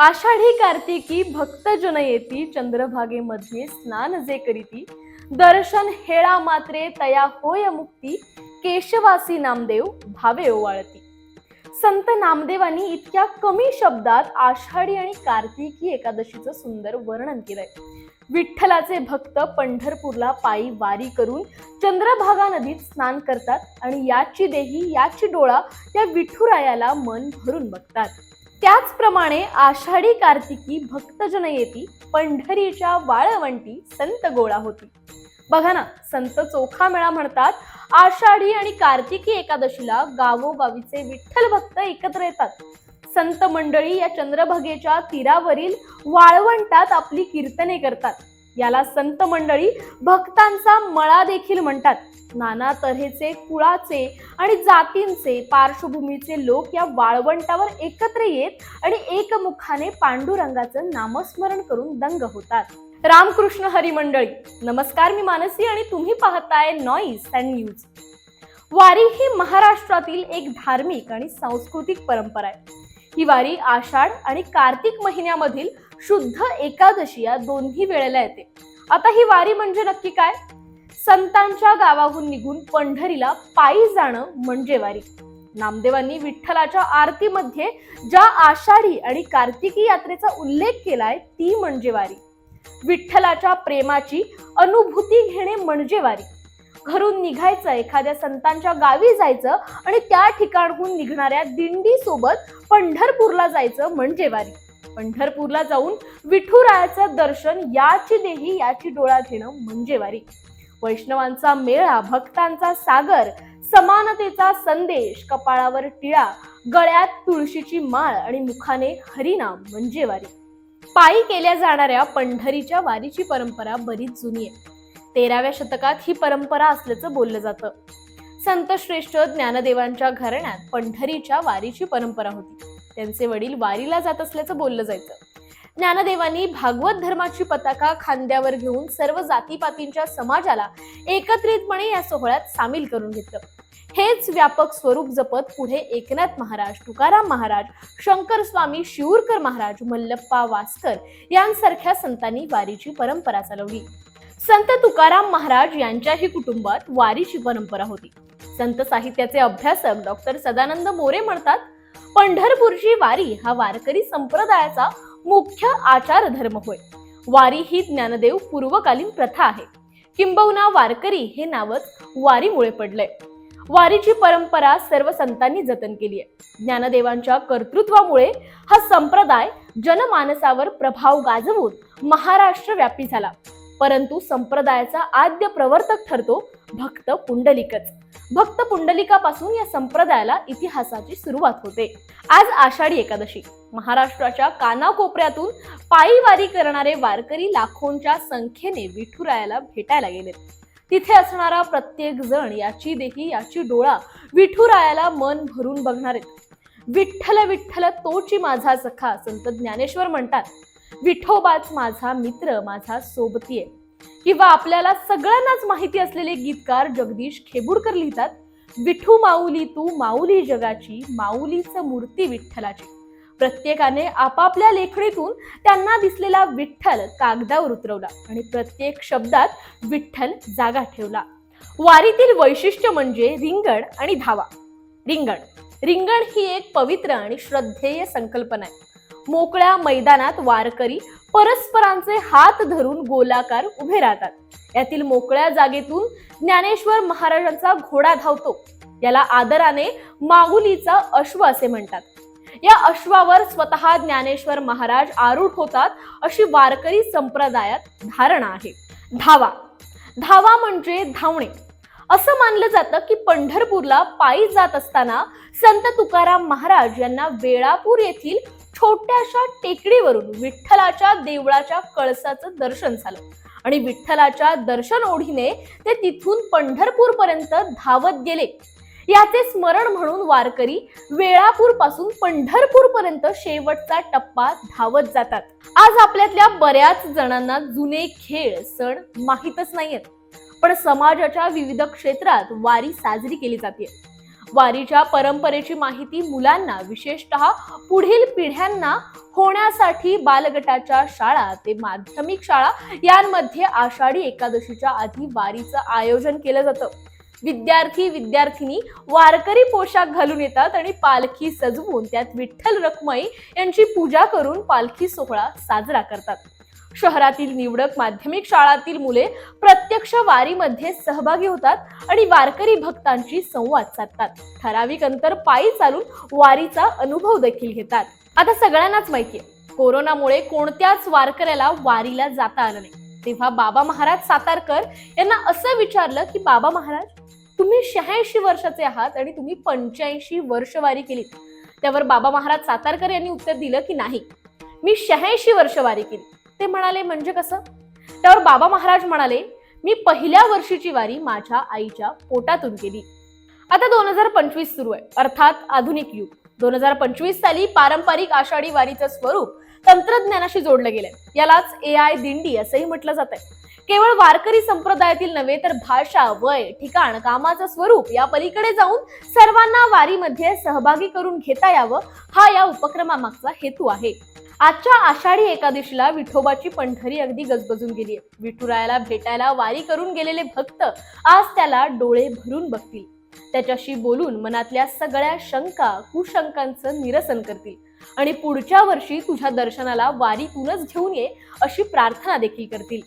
आषाढी कार्तिकी भक्तजन येती चंद्रभागेमध्ये स्नान जे करीती दर्शन हेळा मात्रे तया होय मुक्ती केशवासी नामदेव भावे ओवाळती. संत नामदेवांनी इतक्या कमी शब्दात आषाढी आणि कार्तिकी एकादशीचं सुंदर वर्णन केलंय. विठ्ठलाचे भक्त पंढरपूरला पायी वारी करून चंद्रभागा नदीत स्नान करतात आणि याची देही याची डोळा या विठुरायाला मन भरून बघतात. त्याचप्रमाणे आषाढी कार्तिकी भक्तजन येती पंढरीच्या वाळवंटी संत गोळा होती. बघा ना संत चोखा मेळा म्हणतात आषाढी आणि कार्तिकी एकादशीला गावोगावीचे विठ्ठल भक्त एकत्र येतात. संत मंडळी या चंद्रभागेच्या तीरावरील वाळवंटात आपली कीर्तने करतात. याला संत मंडळी भक्तांचा मळा देखील म्हणतात. नाना तऱ्हेचे कुळाचे आणि जातींचे पार्श्वभूमीचे लोक या वाळवंटावर एकत्र येत आणि एकमुखाने पांडुरंगाचं नामस्मरण करून दंग होतात. रामकृष्ण हरी मंडळी नमस्कार मी मानसी आणि तुम्ही पाहताय नॉईस अँड न्यूज वारी ही महाराष्ट्रातील एक धार्मिक आणि सांस्कृतिक परंपरा आहे. ही वारी आषाढ आणि कार्तिक महिन्यामधील शुद्ध एकादशी या दोन्ही वेळेला येते. आता ही वारी म्हणजे नक्की काय? संतांच्या गावाहून निघून पंढरीला पायी जाणं म्हणजे वारी. नामदेवांनी विठ्ठलाच्या आरतीमध्ये ज्या आषाढी आणि कार्तिकी यात्रेचा उल्लेख केलाय ती म्हणजे वारी. विठ्ठलाच्या प्रेमाची अनुभूती घेणे म्हणजे वारी. घरून निघायचं एखाद्या संतांच्या गावी जायचं आणि त्या ठिकाणहून निघणाऱ्या दिंडी सोबत पंढरपूरला जायचं म्हणजे वारी पंढरपूरला जाऊन विठुरायाचं दर्शन याची देही याची डोळा घेणं म्हणजे वारी वैष्णवांचा मेळा भक्तांचा सागर समानतेचा संदेश कपाळावर टिळा गळ्यात तुळशीची माळ आणि मुखाने हरिनाम म्हणजे वारी पायी केल्या जाणाऱ्या पंढरीच्या वारीची परंपरा बरीच जुनी आहे. तेराव्या शतकात ही परंपरा असल्याचं बोललं जातं. संत श्रेष्ठ ज्ञानदेवांच्या घराण्यात पंढरीच्या वारीची परंपरा होती. त्यांचे वडील वारीला जात असल्याचं बोललं जायचं. ज्ञानदेवांनी भागवत धर्माची पताका खांद्यावर घेऊन सर्व जातीपातींच्या समाजाला एकत्रितपणे या सोहळ्यात सामील करून घेतलं. हेच व्यापक स्वरूप जपत पुढे एकनाथ महाराज तुकाराम महाराज शंकर स्वामी शिवूरकर महाराज मल्लप्पा वास्कर यांसारख्या संतांनी वारीची परंपरा चालवली. संत तुकाराम महाराज यांच्याही कुटुंबात वारीची परंपरा होती. संत साहित्याचे अभ्यासक डॉक्टर सदानंद मोरे म्हणतात पंढरपूरची वारी हा वारकरी संप्रदायाचा मुख्य आचार धर्म होय. वारी ही ज्ञानदेव पूर्वकालीन प्रथा आहे. किंबहुना वारकरी हे नावच वारीमुळे पडलंय. वारीची परंपरा सर्व संतांनी जतन केली आहे. ज्ञानदेवांच्या कर्तृत्वामुळे हा संप्रदाय जनमानसावर प्रभाव गाजवून महाराष्ट्र व्यापी झाला. परंतु संप्रदायाचा आद्य प्रवर्तक ठरतो भक्त पुंडलिकच. भक्त पुंडलिकापासून या संप्रदायाला इतिहासाची सुरुवात होते. आज आषाढी एकादशी. महाराष्ट्राच्या कानाकोपऱ्यातून पायी वारी करणारे वारकरी लाखोंच्या संख्येने विठुरायाला भेटायला गेलेत. तिथे असणारा प्रत्येक जण याची देही याची डोळा विठुरायाला मन भरून बघणार आहेत विठ्ठल विठ्ठल तोची माझा सखा संत ज्ञानेश्वर म्हणतात. विठोबाच माझा मित्र माझा सोबती आहे किंवा आपल्याला सगळ्यांनाच माहिती असलेले गीतकार जगदीश खेबुडकर लिहितात विठू माऊली तू माऊली जगाची माऊलीच मूर्ती विठ्ठलाची. प्रत्येकाने आपापल्या लेखणीतून त्यांना दिसलेला विठ्ठल कागदावर उतरवला आणि प्रत्येक शब्दात विठ्ठल जागा ठेवला. वारीतील वैशिष्ट्य म्हणजे रिंगण आणि धावा. रिंगण. रिंगण ही एक पवित्र आणि श्रद्धेय संकल्पना आहे. मोकळ्या मैदानात वारकरी परस्परांचे हात धरून गोलाकार उभे राहतात. यातील मोकळ्या जागेतून ज्ञानेश्वर महाराजांचा घोडा धावतो. याला आदराने माऊलीचा अश्व असे म्हणतात. या अश्वावर स्वतः ज्ञानेश्वर महाराज आरूढ होतात अशी वारकरी संप्रदायात धारणा आहे. धावा. धावा म्हणजे धावणे. असं मानलं जातं की पंढरपूरला पायी जात असताना संत तुकाराम महाराज यांना वेळापूर येथील छोट्याशा टेकडीवरून विठ्ठलाच्या देवळाच्या कळसाचं दर्शन झालं. आणि विठ्ठलाच्या दर्शन ओढीने ते तिथून पंढरपूर पर्यंत धावत गेले. याचे स्मरण म्हणून वारकरी वेळापूरपासून पंढरपूर पर्यंत शेवटचा टप्पा धावत जातात. आज आपल्यातल्या बऱ्याच जणांना जुने खेळ सण माहीतच नाहीयेत. पण समाजाच्या विविध क्षेत्रात वारी साजरी केली जाते. वारीच्या परंपरेची माहिती मुलांना विशेषतः पुढील पिढ्यांना होण्यासाठी बालगटाच्या शाळा ते माध्यमिक शाळा यांमध्ये आषाढी एकादशीच्या आधी वारीचं आयोजन केलं जातं. विद्यार्थी विद्यार्थिनी वारकरी पोशाख घालून येतात आणि पालखी सजवून त्यात विठ्ठल रखमाई यांची पूजा करून पालखी सोहळा साजरा करतात. शहरातील निवडक माध्यमिक शाळातील मुले प्रत्यक्ष वारीमध्ये सहभागी होतात आणि वारकरी भक्तांशी संवाद साधतात. ठराविक अंतर पायी चालून वारीचा अनुभव देखील घेतात. आता सगळ्यांनाच माहितीये कोरोनामुळे कोणत्याच वारकऱ्याला वारीला जाता आलं नाही. तेव्हा बाबा महाराज सातारकर यांना असं विचारलं की बाबा महाराज तुम्ही शहाऐंशी वर्षाचे आहात आणि तुम्ही पंच्याऐंशी वर्ष वारी केली त्यावर बाबा महाराज सातारकर यांनी उत्तर दिलं की नाही. मी शहाऐंशी वर्ष वारी केली. ते म्हणाले म्हणजे कसं? त्यावर बाबा महाराज म्हणाले मी पहिल्या वर्षीची वारी माझ्या आईच्या पोटातून केली. आता दोन हजार पंचवीस सुरू आहे. अर्थात आधुनिक युग. दोन हजार पंचवीस साली पारंपरिक आषाढी वारीचं स्वरूप तंत्रज्ञानाशी जोडलं गेलंय. यालाच ए आय दिंडी असंही म्हटलं जात आहे केवळ वारकरी संप्रदायातील नव्हे तर भाषा वय ठिकाण कामाचं स्वरूप या पलीकडे जाऊन सर्वांना वारीमध्ये सहभागी करून घेता यावं हा या उपक्रमामागचा हेतू आहे. आजच्या आषाढी एकादशीला विठोबाची पंढरी अगदी गजबजून गेली आहे. विठुरायाला भेटायला वारी करून गेलेले भक्त आज त्याला डोळे भरून बघतील. त्याच्याशी बोलून मनातल्या सगळ्या शंका कुशंकांचं निरसन करतील. आणि पुढच्या वर्षी तुझ्या दर्शनाला वारीतूनच घेऊन ये अशी प्रार्थना देखील करतील.